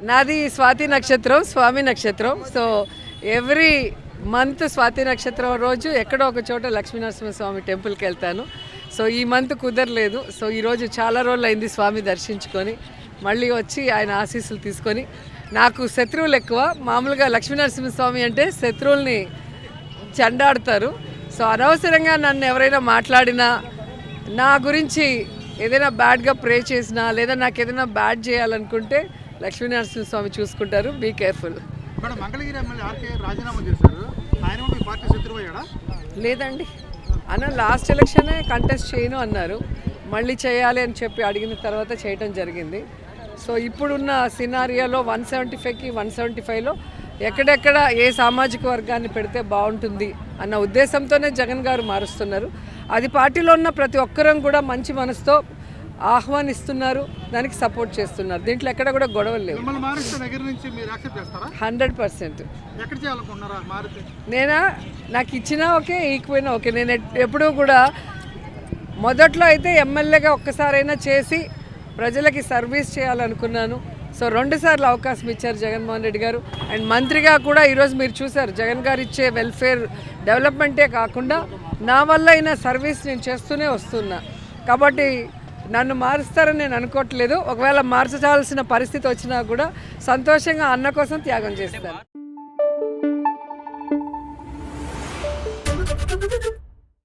నాది స్వాతి నక్షత్రం స్వామి నక్షత్రం. సో ఎవ్రీ మంత్ స్వాతి నక్షత్రం రోజు ఎక్కడో ఒక చోట లక్ష్మీనరసింహ స్వామి టెంపుల్కి వెళ్తాను. సో ఈ మంత్ కుదరలేదు. సో ఈరోజు చాలా రోజులు అయింది స్వామి దర్శించుకొని మళ్ళీ వచ్చి ఆయన ఆశీస్సులు తీసుకొని. నాకు శత్రువులు ఎక్కువ. మామూలుగా లక్ష్మీనరసింహ స్వామి అంటే శత్రువుల్ని చెండాడతారు. సో అనవసరంగా నన్ను ఎవరైనా మాట్లాడినా నా గురించి ఏదైనా బ్యాడ్గా ప్రే చేసినా లేదా నాకు ఏదైనా బ్యాడ్ చేయాలనుకుంటే లక్ష్మీనరసింహ స్వామి చూసుకుంటారు. బీ కేర్ఫుల్ ఇక్కడ మంగళగిరి ఎమ్మెల్యే ఆర్కే రాజీనామా చేశారు. ఆయన కూడా మీ పార్టీ శత్రువు అయ్యాడా? లేదండి. అన్న లాస్ట్ ఎలక్షనే కంటెస్ట్ చేయను అన్నారు. మళ్ళీ చేయాలి అని చెప్పి అడిగిన తర్వాత చేయటం జరిగింది. సో ఇప్పుడున్న సినారియాలో వన్ సెవెంటీ ఫైవ్కి వన్ సెవెంటీ ఫైవ్లో ఎక్కడెక్కడ ఏ సామాజిక వర్గాన్ని పెడితే బాగుంటుంది అన్న ఉద్దేశంతోనే జగన్ గారు మారుస్తున్నారు. అది పార్టీలో ఉన్న ప్రతి ఒక్కరం కూడా మంచి మనసుతో ఆహ్వానిస్తున్నారు దానికి సపోర్ట్ చేస్తున్నారు. దీంట్లో ఎక్కడ కూడా గొడవలు లేవు. Hundred percent. నేనా? నాకు ఇచ్చినా ఓకే ఈకపోయినా ఓకే. నేను ఎప్పుడూ కూడా మొదట్లో అయితే ఎమ్మెల్యేగా ఒక్కసారైనా చేసి ప్రజలకి సర్వీస్ చేయాలనుకున్నాను. సో రెండు సార్లు అవకాశం ఇచ్చారు జగన్మోహన్ రెడ్డి గారు. అండ్ మంత్రిగా కూడా ఈరోజు మీరు చూసారు జగన్ గారు ఇచ్చే వెల్ఫేర్ డెవలప్మెంటే కాకుండా నా వల్ల అయిన సర్వీస్ నేను చేస్తూనే వస్తున్నా. కాబట్టి నన్ను మారుస్తారని నేను అనుకోవట్లేదు. ఒకవేళ మార్చాల్సిన పరిస్థితి వచ్చినా కూడా సంతోషంగా అన్న కోసం త్యాగం చేస్తాను.